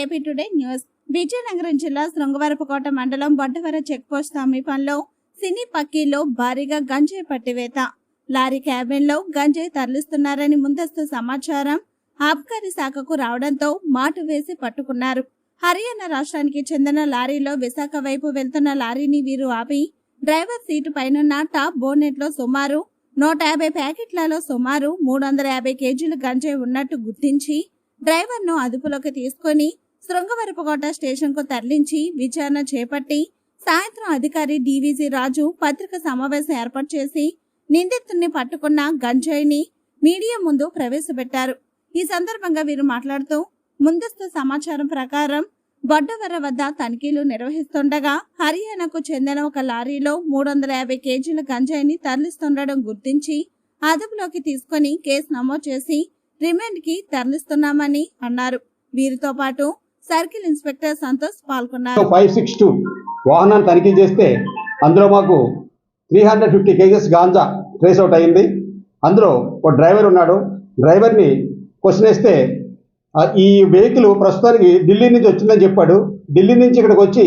AP today news. Vizianagaram జిల్లా శృంగవరపుకోట మండలం Boddavara checkpost సమీపంలో సినీ పక్కీలో భారీగా గంజాయి పట్టివేత. లారీ క్యాబిన్లో గంజాయి తరలిస్తున్నారని ముందస్తు సమాచారం ఆబ్కారీ శాఖకు రావడంతో మాటు వేసి పట్టుకున్నారు. హర్యానా రాష్ట్రానికి చెందిన లారీలో విశాఖ వైపు వెళ్తున్న లారీని వీరు ఆపి డ్రైవర్ సీటు పైనున్న టాప్ బోనెట్లో సుమారు నూట యాభై ప్యాకెట్లలో సుమారు మూడు వందల యాభై కేజీలు గంజాయి ఉన్నట్టు గుర్తించి డ్రైవర్ను అదుపులోకి తీసుకొని శృంగవరపుకోట స్టేషన్కు తరలించి విచారణ చేపట్టి సాయంత్రం అధికారి డివిజీ రాజు పత్రిక సమావేశం ఏర్పాటు చేసి నిందితుడిని పట్టుకున్న గంజాయిని మీడియా ముందు ప్రవేశపెట్టారు. ఈ సందర్భంగా వీరు మాట్లాడుతూ ముందస్తు సమాచారం ప్రకారం బొడ్డవర వద్ద తనిఖీలు నిర్వహిస్తుండగా హర్యానాకు చెందిన ఒక లారీలో మూడు వందల యాభై కేజీల గంజాయిని తరలిస్తుండడం గుర్తించి అదుపులోకి తీసుకొని కేసు నమోదు చేసి రిమాండ్కి తరలిస్తున్నామని అన్నారు. వీరితో పాటు సర్కిల్ ఇన్స్పెక్టర్ సంతోష్ పాల్గొన్నారు. ఫైవ్ సిక్స్ టూ వాహనాన్ని తనిఖీ చేస్తే అందులో మాకు three hundred fifty kgs ganja trace out అయింది. అందులో ఒక డ్రైవర్ ఉన్నాడు. డ్రైవర్ని క్వశ్చన్ వేస్తే ఈ వెహికల్ ప్రస్తుతానికి ఢిల్లీ నుంచి వచ్చిందని చెప్పాడు. ఢిల్లీ నుంచి ఇక్కడికి వచ్చి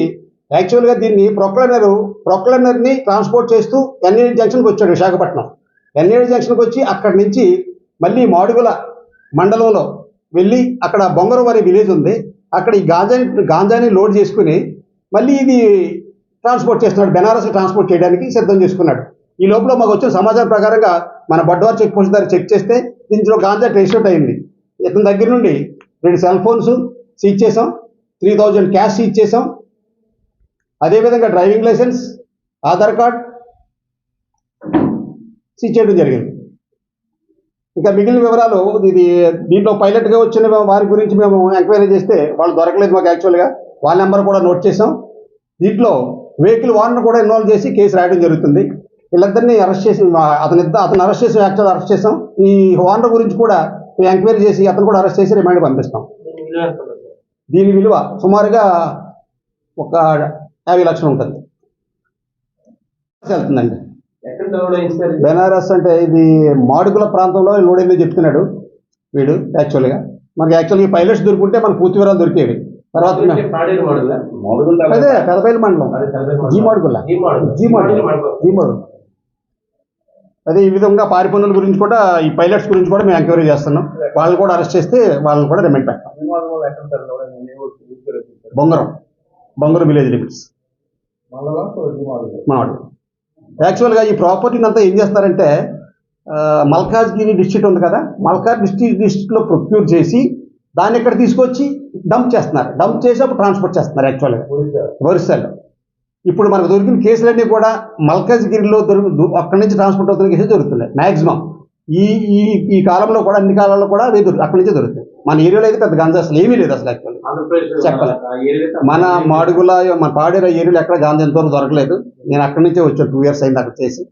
యాక్చువల్గా దీన్ని ప్రొక్లైనర్ ప్రొక్లైనర్ని ట్రాన్స్పోర్ట్ చేస్తూ ఎన్ఏడి జంక్షన్కి వచ్చాడు విశాఖపట్నం. ఎన్ఏడి జంక్షన్కి వచ్చి అక్కడి నుంచి మళ్ళీ మాడుగుల మండలంలో వెళ్ళి అక్కడ బొంగరవారి విలేజ్ ఉంది. అక్కడ ఈ గాంజాని గాంజాని లోడ్ చేసుకుని మళ్ళీ ఇది ట్రాన్స్పోర్ట్ చేస్తున్నాడు. బెనారస్ ట్రాన్స్పోర్ట్ చేయడానికి సిద్ధం చేసుకున్నాడు. ఈ లోపల మాకు వచ్చిన సమాచారం ప్రకారంగా మన బడ్వార్ చెక్ పోస్ట్ దగ్గర చెక్ చేస్తే దీంట్లో గాంజా ట్రేస్ అవుట్ అయింది. ఇతని దగ్గర నుండి రెండు సెల్ ఫోన్స్ సీజ్ చేసాం త్రీ థౌజండ్ క్యాష్ సీజ్ చేసాం అదేవిధంగా driving licence Aadhaar card seize చేయడం జరిగింది. ఇంకా మిగిలిన వివరాలు ఇది దీంట్లో పైలట్గా వచ్చిన వారి గురించి మేము ఎంక్వైరీ చేస్తే వాళ్ళు దొరకలేదు మాకు యాక్చువల్గా వాళ్ళ నెంబర్ కూడా నోట్ చేసాం దీంట్లో వెహికల్ వార్నర్ కూడా ఇన్వాల్వ్ చేసి కేసు రాయడం జరుగుతుంది. వీళ్ళిద్దరిని అరెస్ట్ చేసి అతని అతను అరెస్ట్ చేసి యాక్చువల్ అరెస్ట్ చేసాం ఈ వార్నర్ గురించి కూడా మేము ఎంక్వైరీ చేసి అతను కూడా అరెస్ట్ చేసి రిమైండ్ పంపిస్తాం. దీని విలువ సుమారుగా ఒక యాభై లక్షలు ఉంటుంది. వెళ్తుందండి. బెనారస్ అంటే ఇది మాడుగుల ప్రాంతంలో లోడైంది చెప్తున్నాడు వీడు యాక్చువల్గా మనకి యాక్చువల్గా పైలట్స్ దొరుకుంటే మనకు పూర్తి వివరాలు దొరికేవి. తర్వాత అదే పెదపల్లి మండలం. G Madugula. G Madugula. G Madugula. అదే ఈ విధంగా పారి పన్నుల గురించి కూడా ఈ పైలట్స్ గురించి కూడా మేము ఎంక్వైరీ చేస్తున్నాం. వాళ్ళని కూడా అరెస్ట్ చేస్తే వాళ్ళని కూడా రిమైండ్ పెడతాం. బొంగరం. బొంగరం విలేజ్ లిమిట్స్. మావాడు యాక్చువల్గా ఈ ప్రాపర్టీని అంతా ఏం చేస్తారంటే మల్కాజ్గిరి డిస్ట్రిక్ట్ ఉంది కదా మల్కాజ్ డిస్ట్రిక్ట్ డిస్ట్రిక్ట్లో ప్రొక్యూర్ చేసి దాన్ని ఇక్కడ తీసుకొచ్చి డంప్ చేస్తున్నారు. డంప్ చేసి అప్పుడు ట్రాన్స్పోర్ట్ చేస్తున్నారు యాక్చువల్గా. ఒరిస్సా. ఒరిస్సాలో ఇప్పుడు మనకు దొరికిన కేసులన్నీ కూడా మల్కాజ్గిరిలో దొరికి అక్కడి నుంచి ట్రాన్స్పోర్ట్ అవుతున్న కేసులు దొరుకుతున్నాయి. మ్యాక్సిమం ఈ ఈ ఈ కాలంలో కూడా అన్ని కాలాల్లో కూడా అదే దొరుకుతుంది అక్కడి నుంచే దొరుకుతాయి. మన ఏరియాలో అయితే పెద్ద గంజా అసలు ఏమీ లేదు అసలు యాక్చువల్లీ ఆంధ్రప్రదేశ్ చెప్పలే. ఆ ఏరియా మన మాడుగుల మన పాడేరు ఏరియాలో ఎక్కడ గాంజా ఎంతవరకు దొరకలేదు. నేను అక్కడి నుంచే వచ్చాను టూ ఇయర్స్ అయింది అక్కడ చేసి.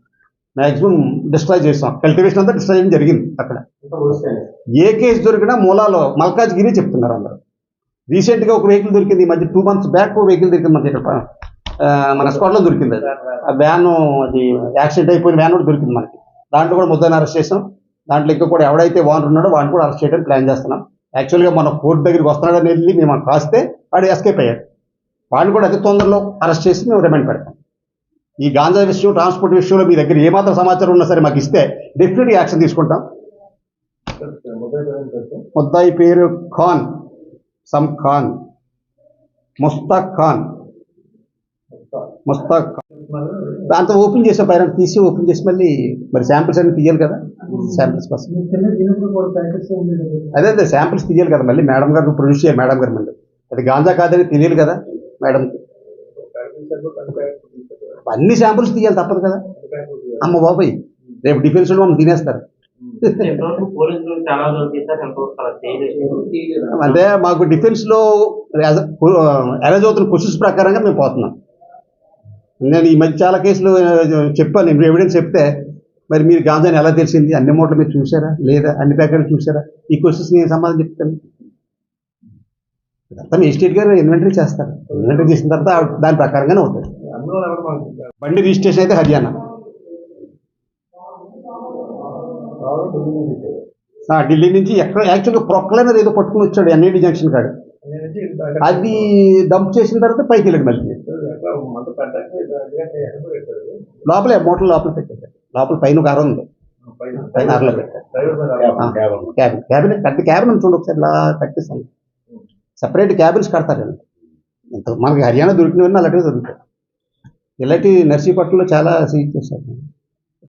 మ్యాక్సిమం డిస్ట్రాయ్ చేస్తాం కల్టివేషన్ అంతా డిస్ట్రాయ్ చేయడం జరిగింది అక్కడ. ఏ కేసు దొరికినా మూలాలో మల్కాజ్గిరి చెప్తున్నారు అందరూ. రీసెంట్గా ఒక వెహికల్ దొరికింది ఈ మధ్య టూ మంత్స్ బ్యాక్ వెహికల్ దొరికింది మనకి ఇక్కడ మన స్పాట్లో దొరికింది అది. ఆ వ్యాన్ అది యాక్సిడెంట్ అయిపోయిన వ్యాన్ కూడా దొరికింది మనకి. దాంట్లో కూడా ముద్దాన్ని అరెస్ట్ చేసాం దాంట్లో ఇంకా కూడా ఎవడైతే ఓనర్ ఉన్నాడో వాడిని కూడా అరెస్ట్ చేయడానికి ప్లాన్ చేస్తున్నాం. యాక్చువల్గా మన కోర్టు దగ్గరికి వస్తున్నాడని వెళ్ళి మేము కాస్తే వాడు ఎస్కేప్ అయ్యాడు. వాడిని కూడా అతి తొందరలో అరెస్ట్ చేసి మేము రిమైండ్ పెడతాం. ఈ గాంజా విషయం ట్రాన్స్పోర్ట్ విషయంలో మీ దగ్గర ఏమాత్రం సమాచారం ఉన్నా సరే మాకు ఇస్తే డెఫినెట్గా యాక్షన్ తీసుకుంటాం. ముద్దాయి పేరు ఖాన్. సమ్ ఖాన్. ముస్తాక్ ఖాన్. ముస్తాక్ దాంతో ఓపెన్ చేసే పైన తీసి ఓపెన్ చేసి మళ్ళీ మరి శాంపిల్స్ అన్ని తీయాలి కదా శాంపిల్స్ కోసం అదే అదే శాంపిల్స్ తీయాలి కదా మళ్ళీ మేడం గారు ప్రొడ్యూస్ చేయాలి మేడం గారు మళ్ళీ అది గాంజా కాదని తెలియాలి కదా మేడంకి అన్ని శాంపిల్స్ తీయాలి తప్పదు కదా అమ్మ బాబాయ్ రేపు డిఫెన్స్లో మమ్మల్ని తినేస్తారు అంటే మాకు డిఫెన్స్లో అరేజ్ అవుతున్న క్వశ్చన్స్ ప్రకారంగా మేము పోతున్నాం నేను ఈ మధ్య చాలా కేసులు చెప్పాను నేను ఎవిడెన్స్ చెప్తే మరి మీరు గాంజాని ఎలా తెలిసింది? అన్ని మూటలు మీరు చూసారా లేదా అన్ని ప్యాకెట్లు చూసారా ఈ క్వశ్చన్స్ నేను సమాధానం చెప్తాను. ఇదంతా ఎస్టేట్ గారు ఇన్వెంటరీ చేస్తారు. ఇన్వెంటరీ చేసిన తర్వాత దాని ప్రకారంగానే అవుతుంది. బండి రిజిస్ట్రేషన్ అయితే హర్యానా. ఢిల్లీ నుంచి ఎక్కడ యాక్చువల్గా ప్రొక్లైనర్ ఏదో పట్టుకుని వచ్చాడు ఎన్ఐడి జంక్షన్ కాడు. అది డంప్ చేసిన తర్వాత పైకి వెళ్ళాడు మళ్ళీ. పెట్టారు లోపలే మోటార్ లోపల పెట్టాడు లోపల పైన ఒక అర ఉంది. పైన అరలో ఆ, క్యాబిన్ క్యాబిన్ పెద్ద క్యాబిన్ చూడు ఒకసారి ఇలా కట్టిస్తాను సపరేట్ క్యాబిన్స్ కడతారండి ఇంత మనకి హర్యానా దొరికినవన్నీ అలాంటివి దొరుకుతాయి. ఇలాంటి నర్సీపట్నంలో చాలా సీజ్ చేశారు.